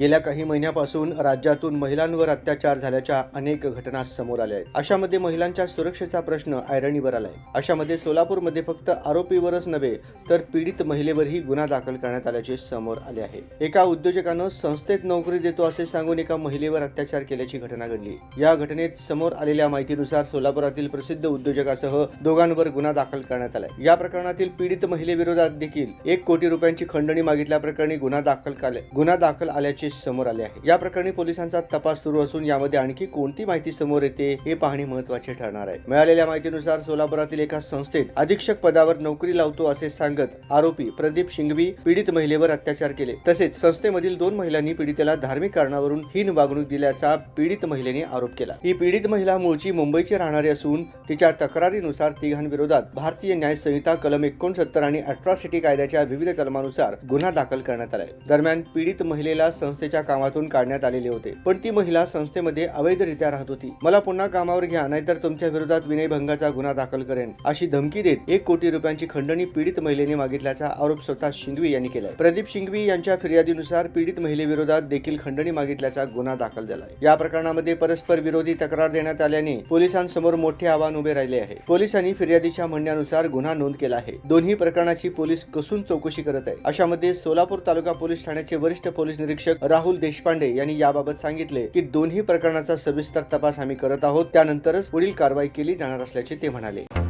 गेल्या काही महिन्यापासून राज्यातून महिलांवर अत्याचार झाल्याच्या अनेक घटना समोर आल्या आहेत. अशामध्ये महिलांच्या सुरक्षेचा प्रश्न ऐरणीवर आलाय. अशामध्ये सोलापूरमध्ये फक्त आरोपीवरच नव्हे तर पीडित महिलेवरही गुन्हा दाखल करण्यात आल्याचे समोर आले आहे. एका उद्योजकानं संस्थेत नोकरी देतो असे सांगून एका महिलेवर अत्याचार केल्याची घटना घडली. या घटनेत समोर आलेल्या माहितीनुसार सोलापुरातील प्रसिद्ध उद्योजकासह दोघांवर गुन्हा दाखल करण्यात आलाय. या प्रकरणातील पीडित महिलेविरोधात देखील एक कोटी रुपयांची खंडणी मागितल्याप्रकरणी गुन्हा दाखल गुन्हा दाखल आल्याचे समोर आले आहे. या प्रकरणी पोलिसांचा तपास सुरू असून यामध्ये आणखी कोणती माहिती समोर येते हे पाहणे महत्त्वाचे ठरणार आहे. मिळालेल्या माहितीनुसार सोलापुरातील एका संस्थेत अधीक्षक पदावर नोकरी लावतो असे सांगत आरोपी प्रदीप शिंगवी पीडित महिलेवर अत्याचार केले. तसेच संस्थेमधील दोन महिलांनी पीडितेला धार्मिक कारणावरून हीन वागणूक दिल्याचा पीडित महिलेने आरोप केला. ही पीडित महिला मूळची मुंबईची राहणारी असून तिच्या तक्रारीनुसार तिघांविरोधात भारतीय न्याय संहिता कलम एकोणसत्तर आणि अट्रॉसिटी कायद्याच्या विविध कलमानुसार गुन्हा दाखल करण्यात आलाय. दरम्यान पीडित महिलेला संस्थेच्या कामातून काढण्यात आलेले होते. पण ती महिला संस्थेमध्ये अवैधरित्या राहत होती. मला पुन्हा कामावर घ्या नाहीतर तुमच्या विरोधात विनयभंगाचा गुन्हा दाखल करेन अशी धमकी देत एक कोटी रुपयांची खंडणी पीडित महिलेने मागितल्याचा आरोप स्वतः शिंगवी यांनी केलाय. प्रदीप शिंगवी यांच्या फिर्यादीनुसार पीडित महिलेविरोधात देखील खंडणी मागितल्याचा गुन्हा दाखल झालाय. या प्रकरणामध्ये परस्पर विरोधी तक्रार देण्यात आल्याने पोलिसांसमोर मोठे आव्हान उभे राहिले आहे. पोलिसांनी फिर्यादीच्या म्हणण्यानुसार गुन्हा नोंद केला आहे. दोन्ही प्रकरणाची पोलीस कसून चौकशी करत आहे. अशामध्ये सोलापूर तालुका पोलीस ठाण्याचे वरिष्ठ पोलीस निरीक्षक राहुल देशपांडे यांनी याबाबत सांगितले की दोन्ही प्रकरणाचा सविस्तर तपास आम्ही करत आहोत. त्यानंतरच पुढील कारवाई केली जाणार असल्याचे ते म्हणाले.